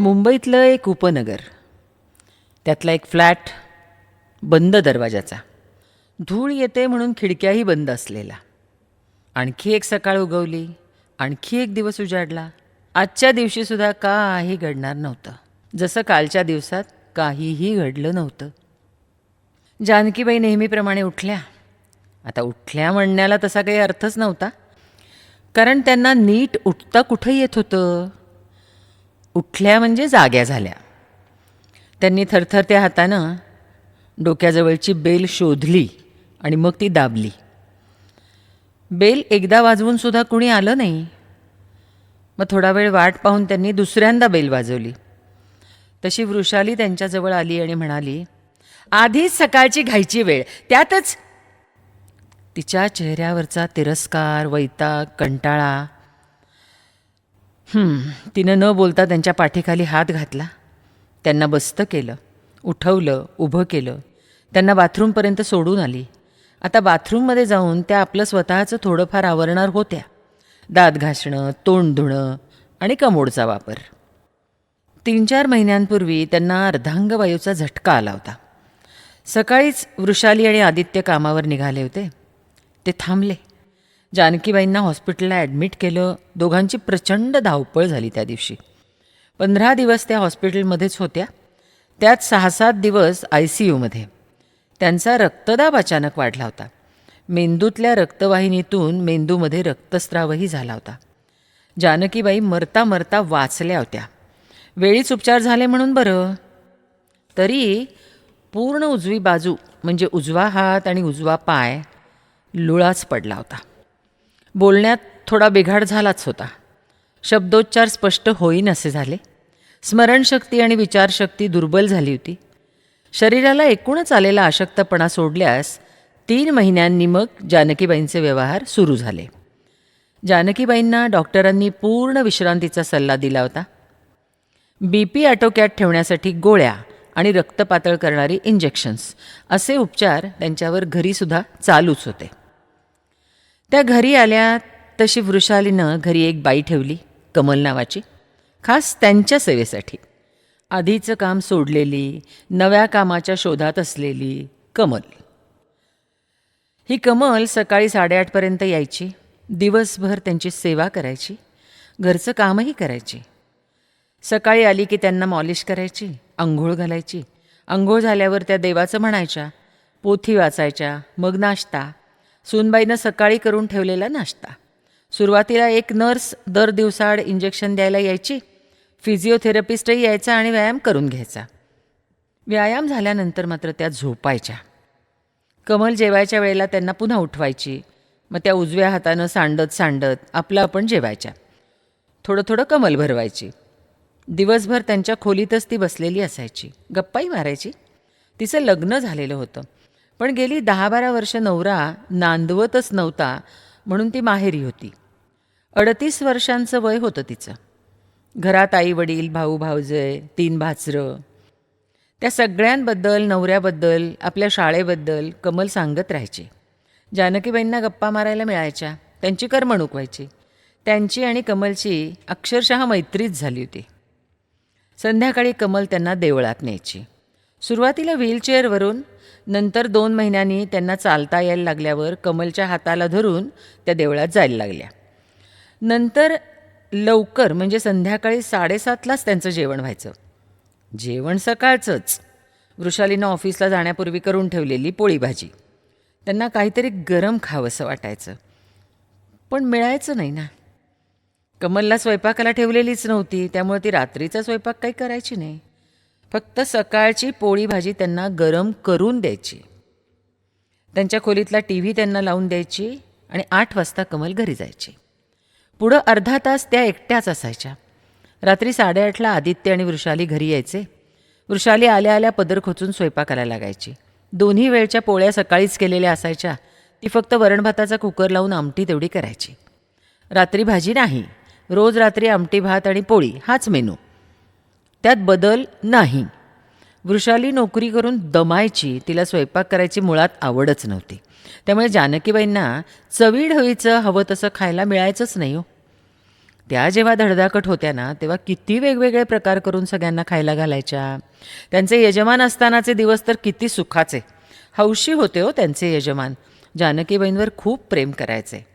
मुंबईतलं एक उपनगर. त्यातला एक फ्लॅट बंद दरवाजाचा. धूळ येते म्हणून खिडक्याही बंद असलेला. आणखी एक सकाळ उगवली आणखी एक दिवस उजाडला. आजच्या दिवशीसुद्धा काही घडणार नव्हतं. जसं कालच्या दिवसात काहीही घडलं नव्हतं. जानकीबाई नेहमीप्रमाणे उठल्या. आता उठल्या म्हणण्याला तसा काही अर्थच नव्हता. कारण त्यांना नीट उठता कुठं येत होतं? उठल्या म्हणजे जाग्या झाल्या. त्यांनी थरथरत्या हातानं डोक्याजवळची बेल शोधली आणि मग ती दाबली. बेल एकदा वाजवून सुद्धा कुणी आलं नाही. मग थोडा वेळ वाट पाहून त्यांनी दुसऱ्यांदा बेल वाजवली. तशी वृषाली त्यांच्याजवळ आली आणि म्हणाली आधीच सकाळची घायची वेळ. त्यातच. तिच्या चेहऱ्यावरचा तिरस्कार वैताग कंटाळा तिनं न बोलता त्यांच्या पाठीखाली हात घातला. त्यांना बस्त केलं उठवलं उभं केलं. त्यांना बाथरूमपर्यंत सोडून आली. आता बाथरूममध्ये जाऊन त्या आपलं स्वतःचं थोडंफार आवरणार होत्या. दात घासणं तोंड धुणं आणि कमोडचा वापर. तीन चार महिन्यांपूर्वी त्यांना अर्धांगवायूचा झटका आला होता. सकाळीच वृषाली आणि आदित्य कामावर निघाले होते. ते थांबले. जानकीबाईंना हॉस्पिटलला ॲडमिट केलं. दोघांची प्रचंड धावपळ झाली त्या दिवशी. पंधरा दिवस त्या हॉस्पिटलमध्येच होत्या. त्यात सहा सात दिवस आय सी यूमध्ये. त्यांचा रक्तदाब अचानक वाढला होता. मेंदूतल्या रक्तवाहिनीतून मेंदूमध्ये रक्तस्रावही झाला होता. जानकीबाई मरता मरता वाचल्या होत्या. वेळीच उपचार झाले म्हणून बरं. तरी पूर्ण उजवी बाजू म्हणजे उजवा हात आणि उजवा पाय लुळाच पडला होता. बोलण्यात थोडा बिघाड झालाच होता. शब्दोच्चार स्पष्ट होईन असे झाले. स्मरणशक्ती आणि विचारशक्ती दुर्बल झाली होती. शरीराला एकूणच आलेला अशक्तपणा सोडल्यास तीन महिन्यांनी मग जानकीबाईंचे व्यवहार सुरू झाले. जानकीबाईंना डॉक्टरांनी पूर्ण विश्रांतीचा सल्ला दिला होता. बी पी आटोक्यात ठेवण्यासाठी गोळ्या आणि रक्तपातळ करणारी इंजेक्शन्स असे उपचार त्यांच्यावर घरीसुद्धा चालूच होते. त्या घरी आल्या तशी वृषालीनं घरी एक बाई ठेवली कमल नावाची खास त्यांच्या सेवेसाठी. आधीचं काम सोडलेली नव्या कामाच्या शोधात असलेली कमल. ही कमल सकाळी साडेआठपर्यंत यायची दिवसभर त्यांची सेवा करायची घरचं कामही करायची. सकाळी आली की त्यांना मॉलिश करायची आंघोळ घालायची. आंघोळ झाल्यावर त्या देवाचं म्हणायच्या पोथी वाचायच्या मग नाश्ता सूनबाईनं सकाळी करून ठेवलेला नाश्ता. सुरुवातीला एक नर्स दर दिवसाआड इंजेक्शन द्यायला यायची फिजिओथेरपिस्टही यायचा आणि व्यायाम करून घ्यायचा. व्यायाम झाल्यानंतर मात्र त्या झोपायच्या. कमल जेवायच्या वेळेला त्यांना पुन्हा उठवायची. मग त्या उजव्या हातानं सांडत सांडत आपलं आपण जेवायच्या. थोडं थोडं कमल भरवायची. दिवसभर त्यांच्या खोलीतच ती बसलेली असायची. गप्पाही मारायची. तिचं लग्न झालेलं होतं. पण गेली दहा बारा वर्ष नवरा नांदवतच नव्हता म्हणून ती माहेरी होती. अडतीस वर्षांचं वय होतं तिचं. घरात आई वडील भाऊ भाऊजय तीन भाचरं. त्या सगळ्यांबद्दल नवऱ्याबद्दल आपल्या शाळेबद्दल कमल सांगत राहायची. जानकीबाईंना गप्पा मारायला मिळायच्या त्यांची करमणूक व्हायची. त्यांची आणि कमलची अक्षरशः मैत्रीच झाली होती. संध्याकाळी कमल त्यांना देवळात न्यायची. सुरुवातीला व्हीलचेअरवरून नंतर दोन महिन्यांनी त्यांना चालता यायला लागल्यावर कमलच्या हाताला धरून त्या देवळात जायला लागल्या. नंतर लवकर म्हणजे संध्याकाळी साडेसातलाच त्यांचं जेवण व्हायचं. जेवण सकाळचंच. वृषालीनं ऑफिसला जाण्यापूर्वी करून ठेवलेली पोळी भाजी त्यांना काहीतरी गरम खावंसं वाटायचं. पण मिळायचं नाही ना. कमलला स्वयंपाकाला ठेवलेलीच नव्हती त्यामुळे ती रात्रीचा स्वयंपाक काही करायची नाही. फक्त सकाळची पोळी भाजी त्यांना गरम करून द्यायची. त्यांच्या खोलीतला टी व्ही त्यांना लावून द्यायची आणि आठ वाजता कमल घरी जायची. पुढं अर्धा तास त्या एकट्याच असायच्या. रात्री साडेआठला आदित्य आणि वृषाली घरी यायचे. वृषाली आल्या आल्या पदर खोचून स्वयंपाकाला लागायची. दोन्ही वेळच्या पोळ्या सकाळीच केलेल्या असायच्या. ती फक्त वरणभाताचा कुकर लावून आमटी तेवढी करायची. रात्री भाजी नाही. रोज रात्री आमटी भात आणि पोळी हाच मेनू. त्यात बदल नाही. वृषाली नोकरी करून दमायची तिला स्वयंपाक करायची मुळात आवडच नव्हती. त्यामुळे जानकीबाईंना चवीढवीचं हवं तसं खायला मिळायचंच नाही हो. त्या जेव्हा धडधाकट होत्या ना तेव्हा किती वेगवेगळे प्रकार करून सगळ्यांना खायला घालायच्या. त्यांचे यजमान असतानाचे दिवस तर किती सुखाचे. हौशी होते हो त्यांचे यजमान. जानकीबाईंवर खूप प्रेम करायचे.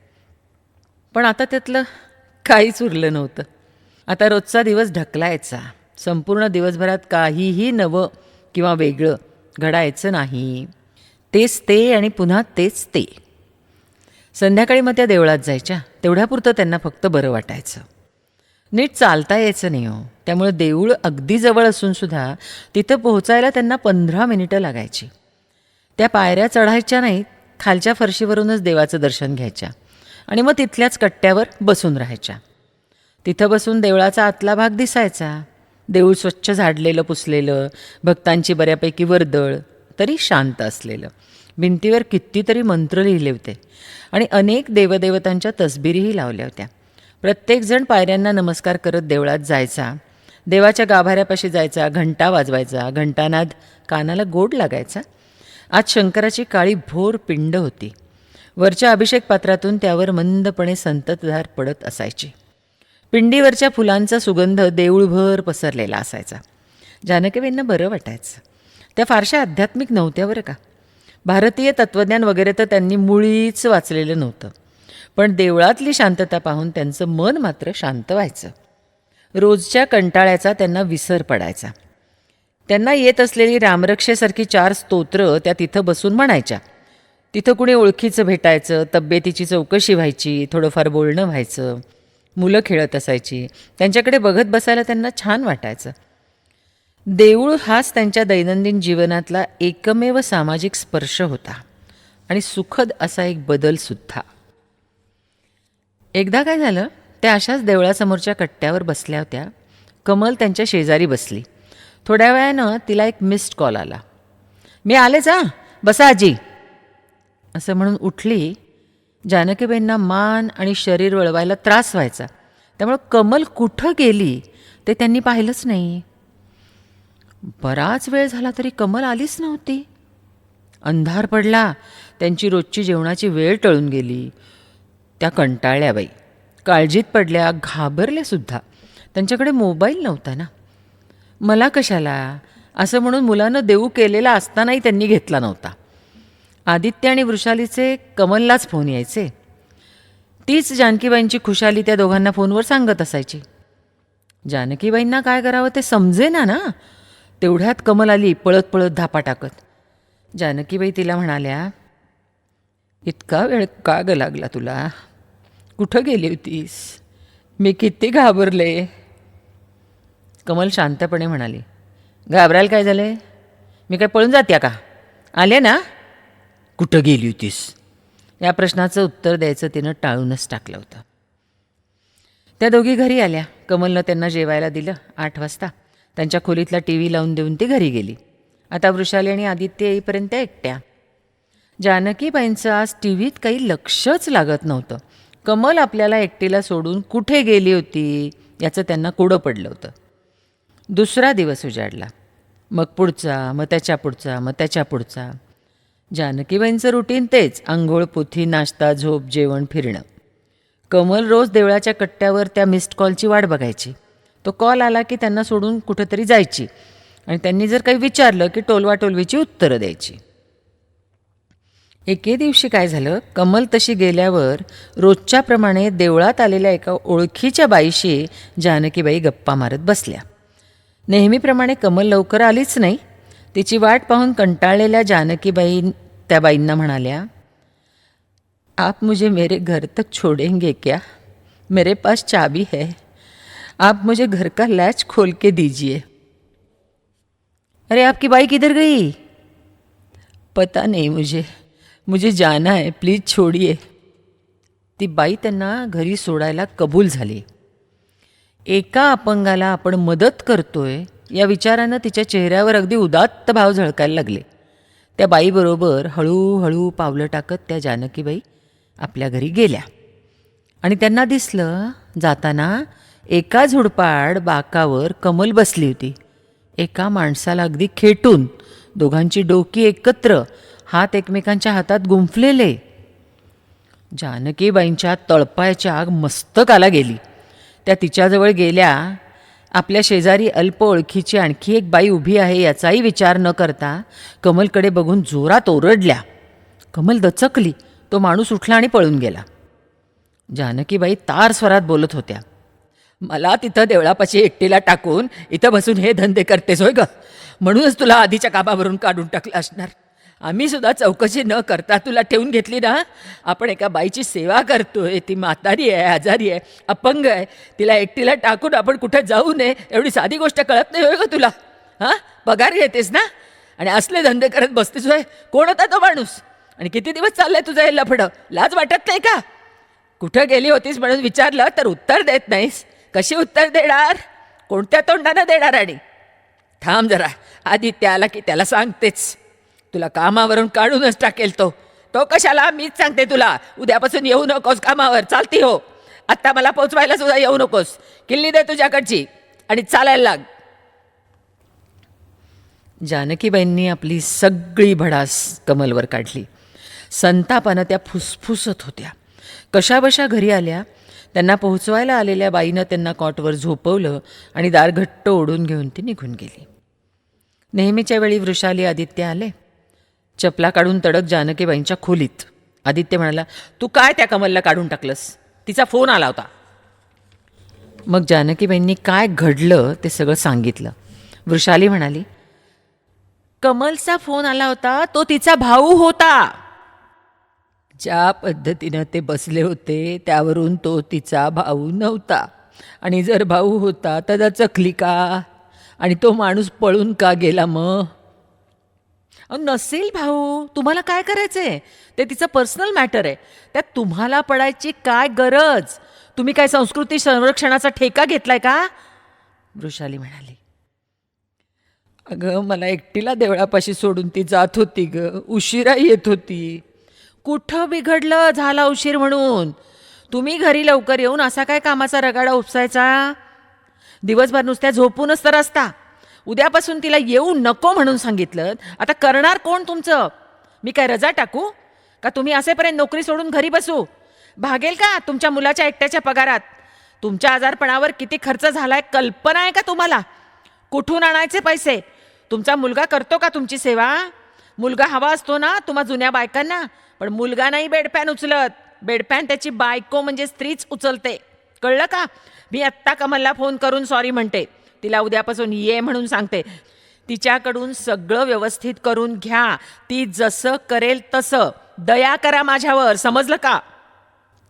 पण आता त्यातलं काहीच उरलं नव्हतं. आता रोजचा दिवस ढकलायचा. संपूर्ण दिवसभरात काहीही नवं किंवा वेगळं घडायचं नाही. तेच ते आणि पुन्हा तेच ते. संध्याकाळी मग त्या देवळात जायच्या. तेवढ्यापुरतं त्यांना फक्त बरं वाटायचं. नीट चालता यायचं नाही हो. त्यामुळे देऊळ अगदी जवळ असूनसुद्धा तिथं पोहोचायला त्यांना पंधरा मिनिटं लागायची. त्या पायऱ्या चढायच्या नाहीत. खालच्या फरशीवरूनच देवाचं दर्शन घ्यायच्या. आणि मग तिथल्याच कट्ट्यावर बसून राहायच्या. तिथं बसून देवळाचा आतला भाग दिसायचा. देऊळ स्वच्छ झाडलेलं पुसलेलं भक्तांची बऱ्यापैकी वर्दळ तरी शांत असलेलं. भिंतीवर कितीतरी मंत्र लिहिले होते आणि अनेक देवदेवतांच्या तसबिरीही लावल्या होत्या. प्रत्येकजण पायऱ्यांना नमस्कार करत देवळात जायचा. देवाच्या गाभाऱ्यापाशी जायचा घंटा वाजवायचा घंटानाद कानाला गोड लागायचा. आज शंकराची काळी भोर पिंड होती. वरच्या अभिषेक पात्रातून त्यावर मंदपणे संततधार पडत असायची. पिंडीवरच्या फुलांचा सुगंध देऊळभर पसरलेला असायचा. जानकीबाईंना बरं वाटायचं. त्या फारशा आध्यात्मिक नव्हत्या बरं का. भारतीय तत्त्वज्ञान वगैरे तर त्यांनी मुळीच वाचलेलं नव्हतं. पण देवळातली शांतता पाहून त्यांचं मन मात्र शांत व्हायचं. रोजच्या कंटाळ्याचा त्यांना विसर पडायचा. त्यांना येत असलेली रामरक्षेसारखी चार स्तोत्र त्या तिथं बसून म्हणायच्या. तिथं कुणी ओळखीचं भेटायचं तब्येतीची चौकशी व्हायची थोडंफार बोलणं व्हायचं. मुलं खेळत असायची. त्यांच्याकडे बघत बसायला त्यांना छान वाटायचं. देऊळ हाच त्यांच्या दैनंदिन जीवनातला एकमेव सामाजिक स्पर्श होता. आणि सुखद असा एक बदलसुद्धा एकदा काय झालं त्या अशाच देवळासमोरच्या कट्ट्यावर बसल्या होत्या. कमल त्यांच्या शेजारी बसली. थोड्या वेळानं तिला एक मिस्ड कॉल आला. मी आलेच हां बसा आजी. असं म्हणून उठली जानकीबाईंना मान आणि शरीर वळवायला त्रास व्हायचा. त्यामुळं कमल कुठं गेली ते त्यांनी पाहिलंच नाही. बराच वेळ झाला तरी कमल आलीच नव्हती. अंधार पडला त्यांची रोजची जेवणाची वेळ टळून गेली. त्या कंटाळल्या बाई. काळजीत पडल्या घाबरल्यासुद्धा त्यांच्याकडे मोबाईल नव्हता ना. मला कशाला? असं म्हणून मुलानं देऊ केलेला असतानाही त्यांनी घेतला नव्हता. आदित्य आणि वृषालीचे कमललाच फोन यायचे. तीच जानकीबाईंची खुशाली त्या दोघांना फोनवर सांगत असायची. जानकीबाईंना काय करावं ते समजे ना? ना तेवढ्यात कमल आली पळत पळत धापा टाकत. जानकीबाई तिला म्हणाल्या इतका वेळ का ग लागला तुला? कुठं गेली होतीस? मी किती घाबरले. कमल शांतपणे म्हणाली घाबरायला काय झालंय? मी काय पळून जात्या का? आले ना? कुठं गेली होतीस? या प्रश्नाचं उत्तर द्यायचं तिनं टाळूनच टाकलं होतं. त्या दोघी घरी आल्या. कमलनं त्यांना जेवायला दिलं. आठ वाजता. त्यांच्या खोलीतला टी व्ही लावून देऊन ती घरी गेली. आता वृषाली आणि आदित्य येईपर्यंत एकट्या. जानकीबाईंचं आज टी व्हीत काही लक्षच लागत नव्हतं. कमल आपल्याला एकटीला सोडून कुठे गेली होती याचं त्यांना कुडं पडलं होतं. दुसरा दिवस उजाडला. मग पुढचा मग त्याच्या पुढचा मग त्याच्या पुढचा. जानकीबाईंचं रुटीन तेच. आंघोळ पोथी नाश्ता झोप जेवण फिरणं. कमल रोज देवळाच्या कट्ट्यावर त्या मिस्ड कॉलची वाट बघायची. तो कॉल आला की त्यांना सोडून कुठंतरी जायची. आणि त्यांनी जर काही विचारलं की टोलवाटोलवीची उत्तरं द्यायची. एके दिवशी काय झालं? कमल तशी गेल्यावर रोजच्याप्रमाणे देवळात आलेल्या एका ओळखीच्या बाईशी जानकीबाई गप्पा मारत बसल्या. नेहमीप्रमाणे कमल लवकर आलीच नाही. तिची वाट पाहून कंटाळलेल्या जानकीबाई त्या बाईंना म्हणाल्या आप मुझे मेरे घर तक छोड़ेंगे क्या? मेरे पास चाबी है. आप मुझे घर का लैच खोल के दीजिए. अरे आपकी बाइक किधर गई? पता नहीं मुझे. मुझे जाना है. प्लीज छोडिये ती बाई त्यांना घरी सोडायला कबूल झाली. एका अपंगाला आपण मदत करतोय या विचारानं तिच्या चेहऱ्यावर अगदी उदात्त भाव झळकायला लागले. त्या बाईबरोबर हळूहळू पावलं टाकत त्या जानकीबाई आपल्या घरी गेल्या. आणि त्यांना दिसलं जाताना एका झुडपाड बाकावर कमल बसली होती. एका माणसाला अगदी खेटून दोघांची डोकी एकत्र हात एकमेकांच्या हातात गुंफलेले. जानकीबाईंच्या तळपायच्या आग मस्तकाला गेली. त्या तिच्याजवळ गेल्या आपल्या शेजारी अल्प ओळखीची आणखी एक बाई उभी आहे याचाही विचार न करता कमलकडे बघून जोरात ओरडल्या. कमल दचकली. तो माणूस उठला आणि पळून गेला. जानकीबाई तार स्वरात बोलत होत्या. मला तिथं देवळापाशी एकटीला टाकून इथं बसून हे धंदे करतेस होय ग? म्हणूनच तुला आधीच्या कामावरून काढून टाकलं असणार. आम्ही सुद्धा चौकशी न करता तुला ठेवून घेतली ना. आपण एका बाईची सेवा करतोय. ती म्हातारी आहे आजारी आहे अपंग आहे. तिला एकटीला टाकून आपण कुठे जाऊ नये एवढी साधी गोष्ट कळत नाही होय ग तुला. हां? पगार घेतेस ना? आणि असले धंदे करत बसतेस होय. कोण होता तो माणूस? आणि किती दिवस चाललंय तुझं हे लफडं लाज वाटत नाही का? कुठं गेली होतीस म्हणून विचारलं तर उत्तर देत नाहीस. कशी उत्तर देणार? कोणत्या तोंडानं देणार आणि? थांब जरा. आधी त्याला की त्याला सांगतेच. तुला कामावरून काढूनच टाकेल तो. तो कशाला? मीच सांगते तुला. उद्यापासून येऊ नकोस कामावर. चालती हो. आत्ता मला पोचवायला सुद्धा येऊ नकोस. किल्ली दे तुझ्याकडची. आणि चालायला लाग. जानकीबाईंनी आपली सगळी भडास कमलवर काढली. संतापानं त्या फुसफुसत होत्या. कशाबशा घरी आल्या? त्यांना पोहोचवायला आलेल्या बाईनं त्यांना कॉटवर झोपवलं आणि दार घट्ट ओढून घेऊन ती निघून गेली. नेहमीच्या वेळी वृषाली आदित्य आले. चपला काढून तडक जानकीबाईंच्या खोलीत. आदित्य म्हणाला तू काय त्या कमलला काढून टाकलंस? तिचा फोन आला होता. मग जानकीबाईंनी काय घडलं ते सगळं सांगितलं. वृषाली म्हणाली कमलचा फोन आला होता तो तिचा भाऊ होता. ज्या पद्धतीनं ते बसले होते त्यावरून तो तिचा भाऊ नव्हता. आणि जर भाऊ होता तर चकली का? आणि तो माणूस पळून का गेला मग? नसेल भाऊ. तुम्हाला काय करायचं आहे ते तिचं पर्सनल मॅटर आहे. त्यात तुम्हाला पडायची काय गरज? तुम्ही काय संस्कृती संरक्षणाचा ठेका घेतलाय का? वृषाली म्हणाली. अगं मला एकटीला देवळापाशी सोडून ती जात होती ग. उशिरा येत होती. कुठं बिघडलं झाला उशीर म्हणून? तुम्ही घरी लवकर येऊन असा काय कामाचा रगाडा उपसायचा? दिवसभर नुसत्या झोपूनच तर असता. उद्यापासून तिला येऊ नको म्हणून सांगितलं. आता करणार कोण तुमचं? मी काय रजा टाकू? का तुम्ही असेपर्यंत नोकरी सोडून घरी बसू? भागेल का तुमच्या मुलाच्या एकट्याच्या पगारात? तुमच्या आजारपणावर किती खर्च झालाय कल्पना आहे का तुम्हाला? कुठून आणायचे पैसे? तुमचा मुलगा करतो का तुमची सेवा? मुलगा हवा असतो ना तुम्हा जुन्या बायकांना? पण मुलगा नाही बेडपॅन उचलत. बेडपॅन त्याची बायको म्हणजे स्त्रीच उचलते. कळलं का? मी आत्ता कमलला फोन करून सॉरी म्हणते. तिला उद्यापासून ये म्हणून सांगते. तिच्याकडून सगळं व्यवस्थित करून घ्या. ती जसं करेल तसं. दया करा माझ्यावर. समजलं का?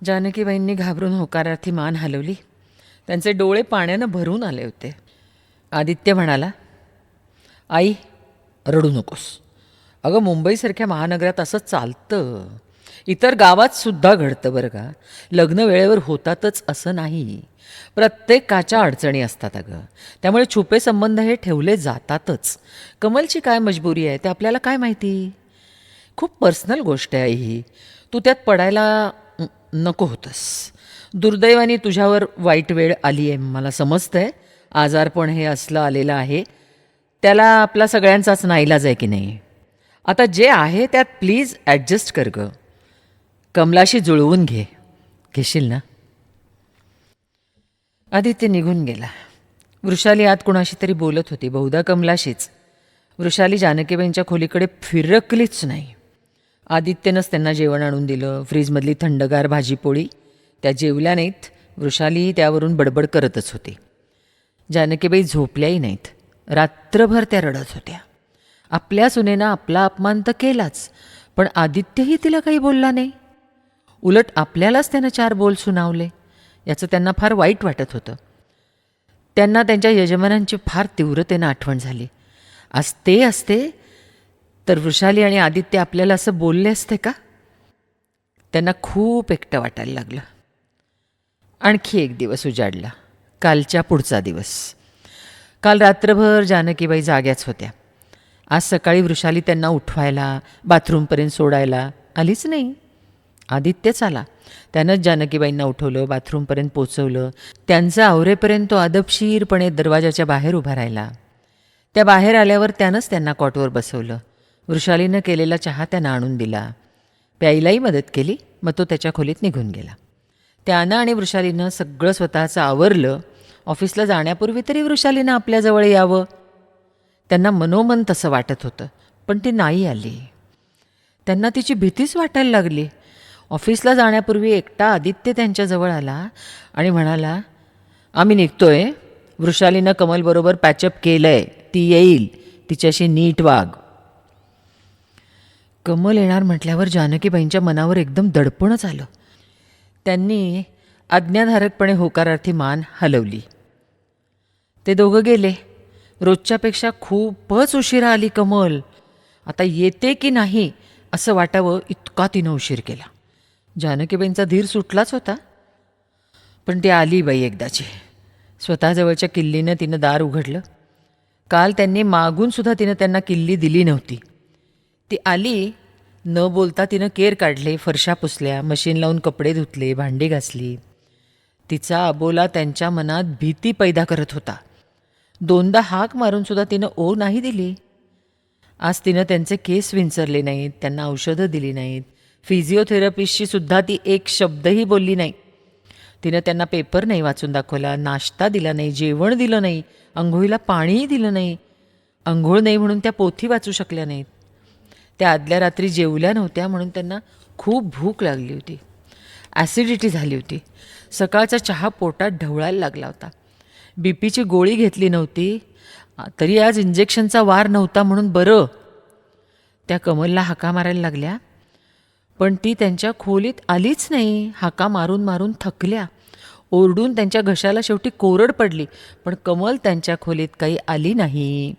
जानकीबाईंनी घाबरून होकारार्थी मान हलवली. त्यांचे डोळे पाण्यानं भरून आले होते. आदित्य म्हणाला आई रडू नकोस. अगं मुंबईसारख्या महानगरात असं चालतं. इतर गावात सुद्धा घडतं बरं का. लग्न वेळेवर होतातच असं नाही. प्रत्येकाच्या अडचणी असतात अगं. त्यामुळे छुपे संबंध हे ठेवले जातातच. कमलची काय मजबुरी आहे? ते आपल्याला काय माहिती? खूप पर्सनल गोष्ट आहे ही. तू त्यात पडायला नको होतंस. दुर्दैवाने तुझ्यावर वाईट वेळ आली आहे मला समजतंय. आजारपण हे असलं आलेलं आहे. त्याला आपला सगळ्यांचाच नाईलाज आहे की नाही? आता जे आहे त्यात प्लीज ॲडजस्ट कर गं. कमलाशी जुळवून घे. घेशील ना? आदित्य निघून गेला. वृषाली आत कुणाशी तरी बोलत होती. बहुधा कमलाशीच. वृषाली जानकीबाईंच्या खोलीकडे फिरकलीच नाही. आदित्यनंच त्यांना जेवण आणून दिलं. फ्रीजमधली थंडगार भाजीपोळी. त्या जेवल्या नाहीत वृषालीही त्यावरून बडबड करतच होती. जानकीबाई झोपल्याही नाहीत. रात्रभर त्या रडत होत्या. आपल्या सुनेनं आपला अपमान तर केलाच पण आदित्यही तिला काही बोलला नाही. उलट आपल्यालाच त्यानं चार बोल सुनावले. याचं त्यांना फार वाईट वाटत होतं. त्यांना त्यांच्या यजमानांची फार तीव्रतेनं आठवण झाली. आज ते असते तर वृषाली आणि आदित्य आपल्याला असं बोलले असते का? त्यांना खूप एकटं वाटायला लागलं. आणखी एक दिवस उजाडला. कालच्या पुढचा दिवस. काल रात्रभर जानकीबाई जाग्याच होत्या. आज सकाळी वृषाली त्यांना उठवायला बाथरूमपर्यंत सोडायला आलीच नाही. आदित्यच आला त्यानंच जानकीबाईंना उठवलं बाथरूमपर्यंत पोचवलं. त्यांचं आवरेपर्यंत तो आदबशीरपणे दरवाजाच्या बाहेर उभा राहिला. त्या बाहेर आल्यावर त्यानंच त्यांना कॉटवर बसवलं. वृषालीनं केलेला चहा त्यांना आणून दिला. प्यायलाही मदत केली मग तो त्याच्या खोलीत निघून गेला. त्यानं आणि वृषालीनं सगळं स्वतःचं आवरलं. ऑफिसला जाण्यापूर्वी तरी वृषालीनं आपल्याजवळ यावं. त्यांना मनोमन तसं वाटत होतं पण ती नाही आली. त्यांना तिची भीतीच वाटायला लागली. ऑफिसला जाण्यापूर्वी एकटा आदित्य त्यांच्याजवळ आला आणि म्हणाला आम्ही निघतोय. वृषालीनं कमलबरोबर पॅचअप केलं आहे ती येईल. तिच्याशी नीट वाग. कमल येणार म्हटल्यावर जानकीबाईंच्या मनावर एकदम दडपणच आलं. त्यांनी आज्ञाधारकपणे होकारार्थी मान हलवली. ते दोघं गेले. रोजच्यापेक्षा खूपच उशिरा आली कमल. आता येते की नाही असं वाटावं इतका तिनं उशीर केला. जानकीबाईंचा धीर सुटलाच होता. पण ती आली बाई एकदाची. स्वतःजवळच्या किल्लीनं तिनं दार उघडलं. काल त्यांनी मागूनसुद्धा तिनं त्यांना किल्ली दिली नव्हती. ती आली न बोलता तिनं केर काढले फरशा पुसल्या मशीन लावून कपडे धुतले भांडी घासली. तिचा अबोला त्यांच्या मनात भीती पैदा करत होता. दोनदा हाक मारूनसुद्धा तिनं ओ नाही दिली. आज तिनं त्यांचे केस विंचरले नाहीत त्यांना औषधं दिली नाहीत. फिजिओथेरपिस्टशी सुद्धा ती एक शब्दही बोलली नाही. तिनं त्यांना पेपर नाही वाचून दाखवला नाश्ता दिला नाही जेवण दिलं नाही आंघोळीला पाणीही दिलं नाही आंघोळ नाही म्हणून त्या पोथी वाचू शकल्या नाहीत. त्या आदल्या रात्री जेवल्या नव्हत्या म्हणून त्यांना खूप भूक लागली होती. ॲसिडिटी झाली होती. सकाळचा चहा पोटात ढवळायला लागला होता. बी पीची गोळी घेतली नव्हती. तरी आज इंजेक्शनचा वार नव्हता म्हणून बरं. त्या कमलला हाका मारायला लागल्या. पण ती त्यांच्या खोलीत आलीच नाही. हाका मारून मारून थकल्या. ओरडून त्यांच्या घशाला शेवटी कोरड पडली पण कमल त्यांच्या खोलीत काही आली नाही.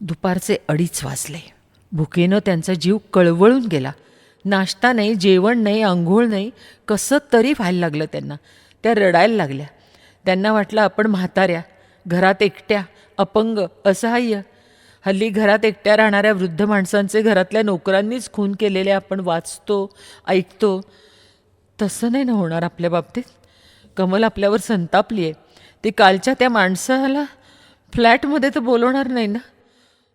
दुपारचे अडीच वाजले. भुकेनं त्यांचा जीव कळवळून गेला. नाश्ता नाही जेवण नाही आंघोळ नाही कसं तरी व्हायला लागलं त्यांना. त्या रडायला लागल्या. त्यांना वाटलं आपण म्हाताऱ्या घरात एकट्या अपंग असहाय्य हल्ली घरात एकट्या राहणाऱ्या वृद्ध माणसांचे घरातल्या नोकरांनीच खून केलेले आपण वाचतो ऐकतो. तसं नाही ना होणार आपल्या बाबतीत? कमल आपल्यावर संतापली आहे. ती कालच्या त्या माणसाला फ्लॅटमध्ये तर बोलवणार नाही ना?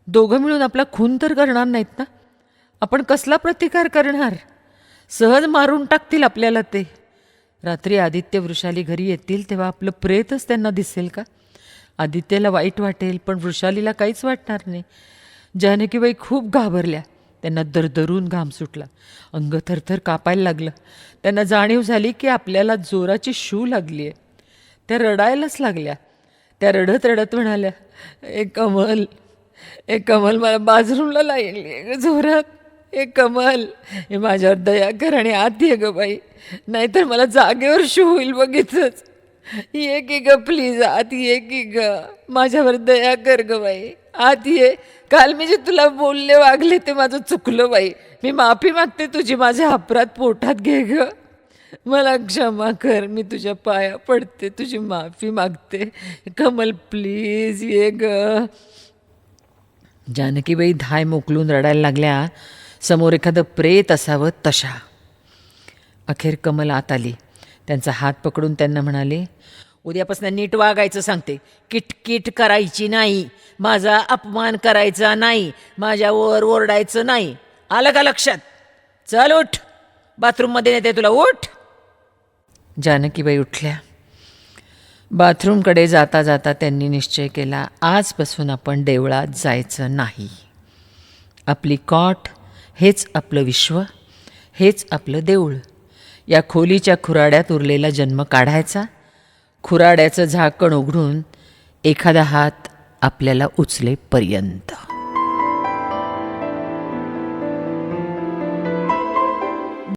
दोघं मिळून आपला खून तर करणार नाहीत ना? आपण कसला प्रतिकार करणार? सहज मारून टाकतील आपल्याला ते. रात्री आदित्य वृषाली घरी येतील तेव्हा आपलं प्रेतच त्यांना दिसेल का? आदित्यला वाईट वाटेल पण वृषालीला काहीच वाटणार नाही. जानकीबाई खूप घाबरल्या. त्यांना दरदरून घाम सुटला. अंग थरथर कापायला लागलं. त्यांना जाणीव झाली की आपल्याला जोराची शू लागली आहे त्या रडायलाच लागल्या. त्या रडत रडत म्हणाल्या ए कमल ए कमल मला बाथरूमला लागली जोरात. ए कमल हे माझ्यावर दया कर आणि आत ये ग बाई. नाहीतर मला जागेवर शू होईल बघितच ये की ग प्लीज आत ये की ग माझ्यावर दया कर ग बाई. आत ये काल मी जे तुला बोलले वागले ते माझं चुकलं बाई. मी माफी मागते तुझी माझ्या अपराध पोटात घे ग. मला क्षमा कर मी तुझ्या पाया पडते तुझी माफी मागते. कमल प्लीज ये ग. जानकीबाई धाय मोकलून रडायला लागल्या. समोर एखादं प्रेत असावं तशा. अखेर कमल आत आली. त्यांचा हात पकडून त्यांना म्हणाले उद्यापासून नीट वागायचं सांगते. किटकिट करायची नाही. माझा अपमान करायचा नाही. माझ्यावर ओरडायचं नाही. आलं का लक्षात? चल उठ. बाथरूममध्ये नेते तुला उठ. जानकीबाई उठल्या. बाथरूमकडे जाता जाता त्यांनी निश्चय केला आजपासून आपण देवळात जायचं नाही. आपली कॉट हेच आपलं विश्व हेच आपलं देऊळ. या खोलीच्या खुराड्यात उरलेला जन्म काढायचा खुराड्याचं झाकण उघडून एखादा हात आपल्याला उचलेपर्यंत.